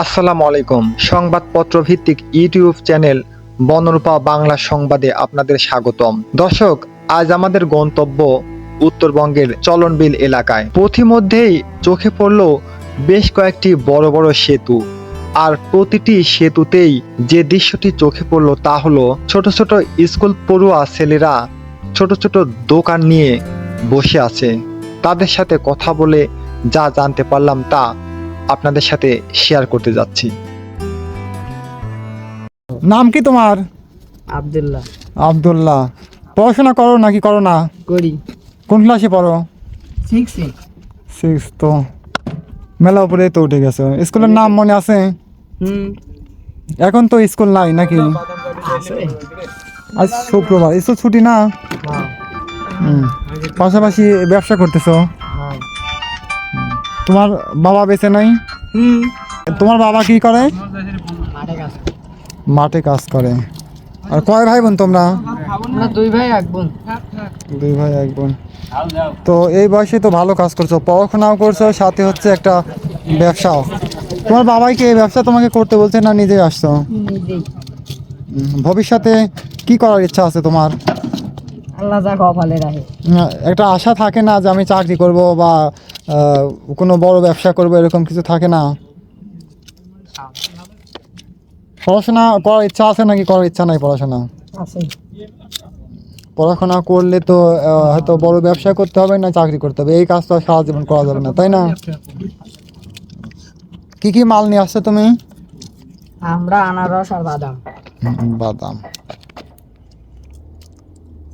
আসসালামু আলাইকুম। সংবাদপত্র ভিত্তিক ইউটিউব চ্যানেল বনরূপা বাংলা সংবাদে আপনাদের স্বাগতম। দর্শক, আজ আমাদের গন্তব্য উত্তরবঙ্গের চলনবিল এলাকায়। পথিমধ্যেই চোখে পড়ল বেশ কয়েকটি বড় বড় সেতু। আর প্রতিটি সেতুতেই যে দৃশ্যটি চোখে পড়ল তা হলো ছোট ছোট স্কুল পড়ুয়া ছেলেরা ছোট ছোট দোকান নিয়ে বসে আছে। তাদের সাথে কথা বলে যা জানতে পারলাম তা আপনাদের সাথে শেয়ার করতে যাচ্ছি। নাম কি তোমার? আবদুল্লাহ। আব্দুল্লাহ। পড়াশোনা করো নাকি করো না? করি। কোন ক্লাসে পড়ো? সিক্সে সিক্স তো। মেলা উপরে তো উঠে গেছো। স্কুলের নাম মনে আছে? হুম। এখন তো স্কুল নাই নাকি? আজ শুক্রবার। স্কুল ছুটি না? হ্যাঁ হুম। পাশাপাশি ব্যবসা করতেছো? তোমার বাবা বেঁচে নাই? তোমার বাবা কি করে? মাঠে কাজ করে। আর কয় ভাই বোন তোমরা দুই ভাই এক বোন। দুই ভাই এক বোন। তো এই বয়সে তো ভালো কাজ করছ পড়াশোনাও করছ সাথে হচ্ছে একটা ব্যবসাও। তোমার বাবাই কি এই ব্যবসা তোমাকে করতে বলছে না নিজে আসছো? ভবিষ্যতে কি করার ইচ্ছা আছে তোমার? আল্লাহ যা কপালে রাখে। একটা আশা থাকে না যে আমি চাকরি করব বা কোনো বড় ব্যবসা করব এরকম কিছু থাকে না। পড়াশোনা করার ইচ্ছা আছে নাকি? করার ইচ্ছা নাই পড়াশোনা? আছে। পড়াশোনা করলে তো হয়তো বড় ব্যবসা করতে হবে না চাকরি করতে হবে। এই কাজ তো আর সারা জীবন করা যাবে না তাই না? কি কি মাল নিয়ে আসছো তুমি? আমরা আনারস আর বাদাম। বাদাম।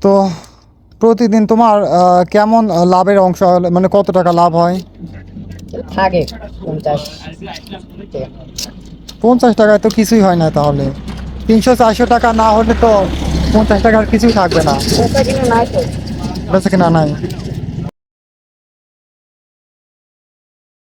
তো প্রতিদিন তোমার কেমন লাভের অংশ? মানে কত টাকা লাভ হয়? থাকে পঞ্চাশ। পঞ্চাশ টাকায় তো কিছুই হয় না তাহলে। তিনশো চারশো টাকা না হলে তো পঞ্চাশ টাকার কিছুই থাকবে না। বেঁচে কিনা নাই।